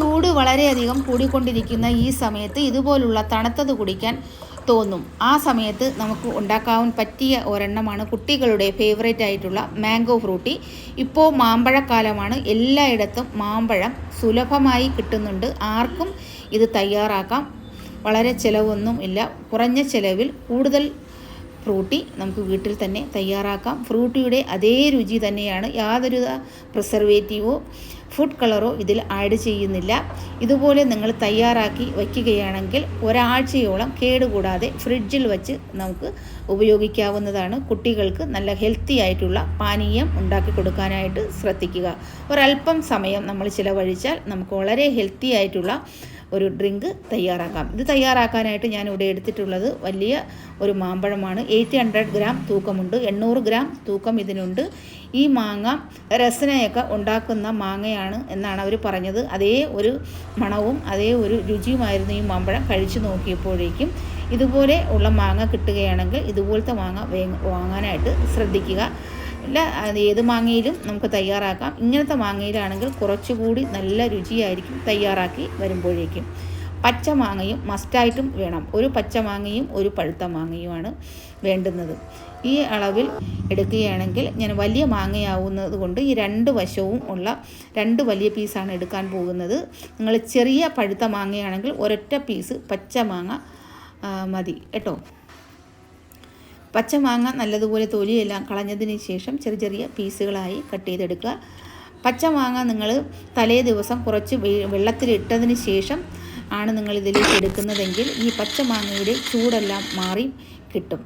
ചൂട് വളരെയധികം കൂടിക്കൊണ്ടിരിക്കുന്ന ഈ സമയത്ത് ഇതുപോലുള്ള തണുത്തത് കുടിക്കാൻ തോന്നും. ആ സമയത്ത് നമുക്ക് ഉണ്ടാക്കാൻ പറ്റിയ ഒരെണ്ണമാണ് കുട്ടികളുടെ ഫേവറേറ്റ് ആയിട്ടുള്ള മാംഗോ ഫ്രൂട്ടി ഇപ്പോൾ മാമ്പഴക്കാലമാണ്. എല്ലായിടത്തും മാമ്പഴം സുലഭമായി കിട്ടുന്നുണ്ട്. ആർക്കും ഇത് തയ്യാറാക്കാം. വളരെ ചിലവൊന്നും ഇല്ല. കുറഞ്ഞ ചിലവിൽ കൂടുതൽ ഫ്രൂട്ടി നമുക്ക് വീട്ടിൽ തന്നെ തയ്യാറാക്കാം. ഫ്രൂട്ടിയുടെ അതേ രുചി തന്നെയാണ്. യാതൊരു പ്രിസർവേറ്റീവോ ഫുഡ് കളറോ ഇതിൽ ആഡ് ചെയ്യുന്നില്ല. ഇതുപോലെ നിങ്ങൾ തയ്യാറാക്കി വയ്ക്കുകയാണെങ്കിൽ ഒരാഴ്ചയോളം കേടുകൂടാതെ ഫ്രിഡ്ജിൽ വച്ച് നമുക്ക് ഉപയോഗിക്കാവുന്നതാണ്. കുട്ടികൾക്ക് നല്ല ഹെൽത്തി ആയിട്ടുള്ള പാനീയം ഉണ്ടാക്കി കൊടുക്കാനായിട്ട് ശ്രദ്ധിക്കുക. ഒരല്പം സമയം നമ്മൾ ചിലവഴിച്ചാൽ നമുക്ക് വളരെ ഹെൽത്തി ആയിട്ടുള്ള ഒരു ഡ്രിങ്ക് തയ്യാറാക്കാം. ഇത് തയ്യാറാക്കാനായിട്ട് ഞാൻ ഇവിടെ എടുത്തിട്ടുള്ളത് വലിയ ഒരു മാമ്പഴമാണ്. എയ്റ്റ് ഹൺഡ്രഡ് ഗ്രാം തൂക്കമുണ്ട്. എണ്ണൂറ് ഗ്രാം തൂക്കം ഇതിനുണ്ട്. ഈ മാങ്ങ രസനയൊക്കെ ഉണ്ടാക്കുന്ന മാങ്ങയാണ് എന്നാണ് അവർ പറഞ്ഞത്. അതേ ഒരു മണവും അതേ ഒരു രുചിയുമായിരുന്നു ഈ മാമ്പഴം കഴിച്ചു നോക്കിയപ്പോഴേക്കും. ഇതുപോലെ ഉള്ള മാങ്ങ കിട്ടുകയാണെങ്കിൽ ഇതുപോലത്തെ മാങ്ങ വാങ്ങാനായിട്ട് ശ്രദ്ധിക്കുക. അത് ഏത് മാങ്ങയിലും നമുക്ക് തയ്യാറാക്കാം. ഇങ്ങനത്തെ മാങ്ങയിലാണെങ്കിൽ കുറച്ചുകൂടി നല്ല രുചിയായിരിക്കും തയ്യാറാക്കി വരുമ്പോഴേക്കും. പച്ച മാങ്ങയും മസ്റ്റായിട്ടും വേണം. ഒരു പച്ച മാങ്ങയും ഒരു പഴുത്ത മാങ്ങയുമാണ് വേണ്ടുന്നത്. ഈ അളവിൽ എടുക്കുകയാണെങ്കിൽ ഞാൻ വലിയ മാങ്ങയാവുന്നത് കൊണ്ട് ഈ രണ്ട് വശവും ഉള്ള രണ്ട് വലിയ പീസാണ് എടുക്കാൻ പോകുന്നത്. നിങ്ങൾ ചെറിയ പഴുത്ത മാങ്ങയാണെങ്കിൽ ഒരൊറ്റ പീസ് പച്ച മാങ്ങ മതി. കേട്ടോ? പച്ചമാങ്ങ നല്ലതുപോലെ തൊലിയെല്ലാം കളഞ്ഞതിന് ശേഷം ചെറിയ ചെറിയ പീസുകളായി കട്ട് ചെയ്തെടുക്കുക. പച്ചമാങ്ങ നിങ്ങൾ തലേ ദിവസം കുറച്ച് വെള്ളത്തിലിട്ടതിന് ശേഷം ആണ് നിങ്ങൾ ഇതിലേക്ക് എടുക്കുന്നതെങ്കിൽ ഈ പച്ചമാങ്ങയുടെ ചൂടെല്ലാം മാറി കിട്ടും.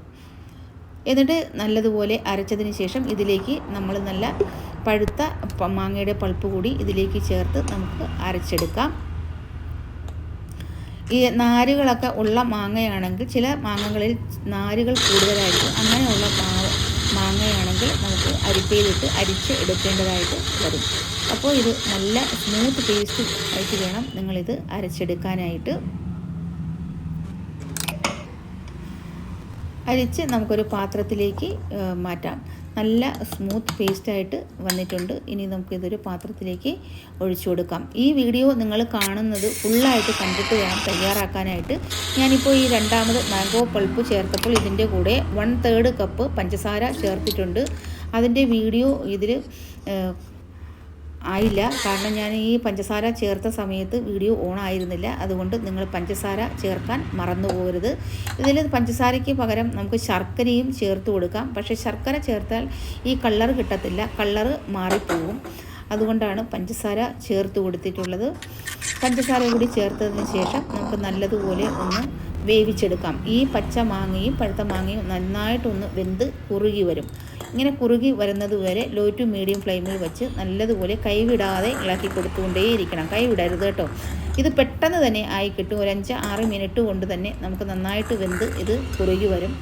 എന്നിട്ട് നല്ലതുപോലെ അരച്ചതിന് ശേഷം ഇതിലേക്ക് നമ്മൾ നല്ല പഴുത്ത മാങ്ങയുടെ പൾപ്പ് കൂടി ഇതിലേക്ക് ചേർത്ത് നമുക്ക് അരച്ചെടുക്കാം. ഈ നാരുകളൊക്കെ ഉള്ള മാങ്ങയാണെങ്കിൽ ചില മാങ്ങകളിൽ നാരുകൾ കൂടുതലായിരിക്കും. അങ്ങനെയുള്ള മാങ്ങയാണെങ്കിൽ നമുക്ക് അരിപ്പയിലിട്ട് അരിച്ച് എടുക്കേണ്ടതായിട്ട് വരും. അപ്പോൾ ഇത് നല്ല സ്മൂത്ത് പേസ്റ്റ് ആയിട്ട് വേണം നിങ്ങളിത് അരച്ചെടുക്കാനായിട്ട്. അരിച്ച് നമുക്കൊരു പാത്രത്തിലേക്ക് മാറ്റാം. നല്ല സ്മൂത്ത് പേസ്റ്റായിട്ട് വന്നിട്ടുണ്ട്. ഇനി നമുക്കിതൊരു പാത്രത്തിലേക്ക് ഒഴിച്ചു കൊടുക്കാം. ഈ വീഡിയോ നിങ്ങൾ കാണുന്നത് ഫുള്ളായിട്ട് കണ്ടിട്ട് വേണം തയ്യാറാക്കാനായിട്ട്. ഞാനിപ്പോൾ ഈ രണ്ടാമത് മാംഗോ പൾപ്പ് ചേർത്തപ്പോൾ ഇതിന്റെ കൂടെ വൺ തേർഡ് കപ്പ് പഞ്ചസാര ചേർത്തിട്ടുണ്ട്. അതിന്റെ വീഡിയോ ഇതിൽ ആയില്ല. കാരണം ഞാൻ ഈ പഞ്ചസാര ചേർത്ത സമയത്ത് വീഡിയോ ഓൺ ആയിരുന്നില്ല അതുകൊണ്ട് നിങ്ങൾ പഞ്ചസാര ചേർക്കാൻ മറന്നു പോകരുത്. ഇതിൽ പഞ്ചസാരയ്ക്ക് പകരം നമുക്ക് ശർക്കരയും ചേർത്ത് കൊടുക്കാം. പക്ഷേ ശർക്കര ചേർത്താൽ ഈ കളർ കിട്ടത്തില്ല. കളർ മാറിപ്പോകും അതുകൊണ്ടാണ് പഞ്ചസാര ചേർത്ത് കൊടുത്തിട്ടുള്ളത്. പഞ്ചസാര കൂടി ചേർത്തതിന് ശേഷം നമുക്ക് നല്ലതുപോലെ ഒന്ന് വേവിച്ചെടുക്കാം. ഈ പച്ച മാങ്ങയും പഴുത്ത മാങ്ങയും നന്നായിട്ടൊന്ന് വെന്ത് കുറുകി വരും. ഇങ്ങനെ കുറുകി വരുന്നത് വരെ ലോ ടു മീഡിയം ഫ്ലെയിമിൽ വെച്ച് നല്ലതുപോലെ കൈവിടാതെ ഇളക്കി കൊടുത്തുകൊണ്ടേയിരിക്കണം. കൈവിടരുത് കേട്ടോ. ഇത് പെട്ടെന്ന് തന്നെ ആയി കിട്ടും. ഒരു അഞ്ച് ആറ് മിനിറ്റ് കൊണ്ട് തന്നെ നമുക്ക് നന്നായിട്ട് വെന്ത് ഇത് കുറുകി വരും.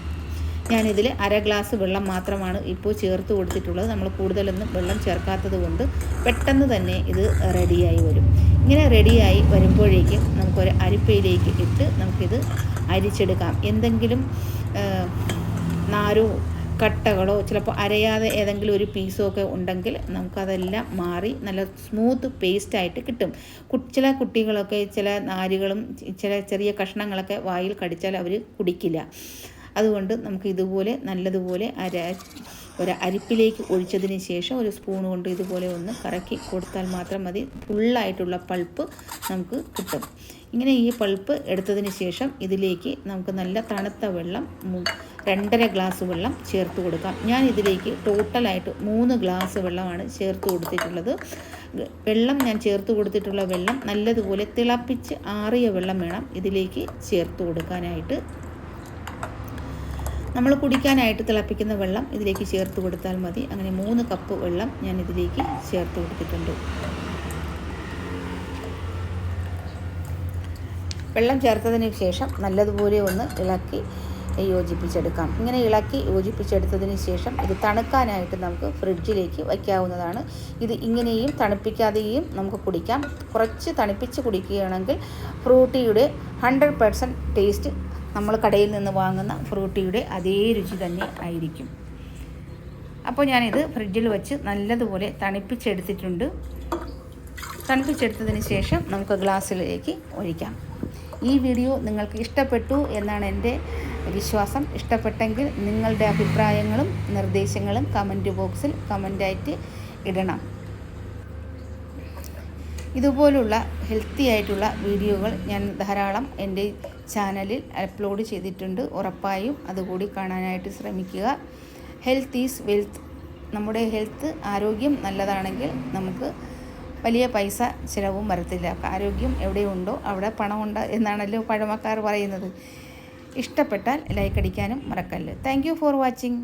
ഞാനിതിൽ അര ഗ്ലാസ് വെള്ളം മാത്രമാണ് ഇപ്പോൾ ചേർത്ത് കൊടുത്തിട്ടുള്ളത്. നമ്മൾ കൂടുതലൊന്നും വെള്ളം ചേർക്കാത്തത് കൊണ്ട് പെട്ടെന്ന് തന്നെ ഇത് റെഡിയായി വരും. ഇങ്ങനെ റെഡിയായി വരുമ്പോഴേക്കും നമുക്കൊരു അരിപ്പയിലേക്ക് ഇട്ട് നമുക്കിത് അരിച്ചെടുക്കാം. എന്തെങ്കിലും നാരോ കട്ടകളോ ചിലപ്പോൾ അരയാതെ ഏതെങ്കിലും ഒരു പീസോ ഒക്കെ ഉണ്ടെങ്കിൽ നമുക്കതെല്ലാം മാറി നല്ല സ്മൂത്ത് പേസ്റ്റായിട്ട് കിട്ടും. ചില കുട്ടികളൊക്കെ ചില നാരുകളും ചില ചെറിയ കഷ്ണങ്ങളൊക്കെ വായിൽ കടിച്ചാൽ അവർ കുടിക്കില്ല. അതുകൊണ്ട് നമുക്ക് ഇതുപോലെ നല്ലതുപോലെ അര ഒരു അരിപ്പിലേക്ക് ഒഴിച്ചതിന് ശേഷം ഒരു സ്പൂൺ കൊണ്ട് ഇതുപോലെ ഒന്ന് കറക്കി കൊടുത്താൽ മാത്രം മതി. ഫുള്ളായിട്ടുള്ള പൾപ്പ് നമുക്ക് കിട്ടും. ഇങ്ങനെ ഈ പൾപ്പ് എടുത്തതിന് ശേഷം ഇതിലേക്ക് നമുക്ക് നല്ല തണുത്ത വെള്ളം രണ്ടര ഗ്ലാസ് വെള്ളം ചേർത്ത് കൊടുക്കാം. ഞാൻ ഇതിലേക്ക് ടോട്ടലായിട്ട് മൂന്ന് ഗ്ലാസ് വെള്ളമാണ് ചേർത്ത് കൊടുത്തിട്ടുള്ളത്. വെള്ളം ഞാൻ ചേർത്ത് കൊടുത്തിട്ടുള്ള വെള്ളം നല്ലതുപോലെ തിളപ്പിച്ച് ആറിയ വെള്ളം വേണം ഇതിലേക്ക് ചേർത്ത് കൊടുക്കാനായിട്ട്. നമ്മൾ കുടിക്കാനായിട്ട് തിളപ്പിക്കുന്ന വെള്ളം ഇതിലേക്ക് ചേർത്ത് കൊടുത്താൽ മതി. അങ്ങനെ മൂന്ന് കപ്പ് വെള്ളം ഞാൻ ഇതിലേക്ക് ചേർത്ത് കൊടുത്തിട്ടുണ്ട്. വെള്ളം ചേർത്തതിന് ശേഷം നല്ലതുപോലെ ഒന്ന് ഇളക്കി യോജിപ്പിച്ചെടുക്കാം. ഇങ്ങനെ ഇളക്കി യോജിപ്പിച്ചെടുത്തതിന് ശേഷം ഇത് തണുക്കാനായിട്ട് നമുക്ക് ഫ്രിഡ്ജിലേക്ക് വയ്ക്കാവുന്നതാണ്. ഇത് ഇങ്ങനെയും തണുപ്പിക്കാതെയും നമുക്ക് കുടിക്കാം. കുറച്ച് തണുപ്പിച്ച് കുടിക്കുകയാണെങ്കിൽ ഫ്രൂട്ടിയുടെ ഹൺഡ്രഡ് പെർസെന്റ് ടേസ്റ്റ് നമ്മൾ കടയിൽ നിന്ന് വാങ്ങുന്ന ഫ്രൂട്ടിയുടെ അതേ രുചി തന്നെ ആയിരിക്കും. അപ്പോൾ ഞാനിത് ഫ്രിഡ്ജിൽ വെച്ച് നല്ലതുപോലെ തണുപ്പിച്ചെടുത്തിട്ടുണ്ട്. തണുപ്പിച്ചെടുത്തതിന് ശേഷം നമുക്ക് ഗ്ലാസ്സിലേക്ക് ഒഴിക്കാം. ഈ വീഡിയോ നിങ്ങൾക്ക് ഇഷ്ടപ്പെട്ടു എന്നാണ് എന്റെ വിശ്വാസം. ഇഷ്ടപ്പെട്ടെങ്കിൽ നിങ്ങളുടെ അഭിപ്രായങ്ങളും നിർദ്ദേശങ്ങളും കമന്റ് ബോക്സിൽ കമന്റായിട്ട് ഇടണം. ഇതുപോലുള്ള ഹെൽത്തി ആയിട്ടുള്ള വീഡിയോകൾ ഞാൻ ധാരാളം എന്റെ ചാനലിൽ അപ്ലോഡ് ചെയ്തിട്ടുണ്ട്. ഉറപ്പായും അതുകൂടി കാണാനായിട്ട് ശ്രമിക്കുക. ഹെൽത്ത് ഈസ് വെൽത്ത് നമ്മുടെ ഹെൽത്ത് ആരോഗ്യം നല്ലതാണെങ്കിൽ നമുക്ക് വലിയ പൈസ ചിലവും വരത്തില്ല. ആരോഗ്യം എവിടെയുണ്ടോ അവിടെ പണമുണ്ട് എന്നാണല്ലോ പഴമക്കാർ പറയുന്നത്. ഇഷ്ടപ്പെട്ടാൽ ലൈക്ക് അടിക്കാനും മറക്കല്ല്. Thank for watching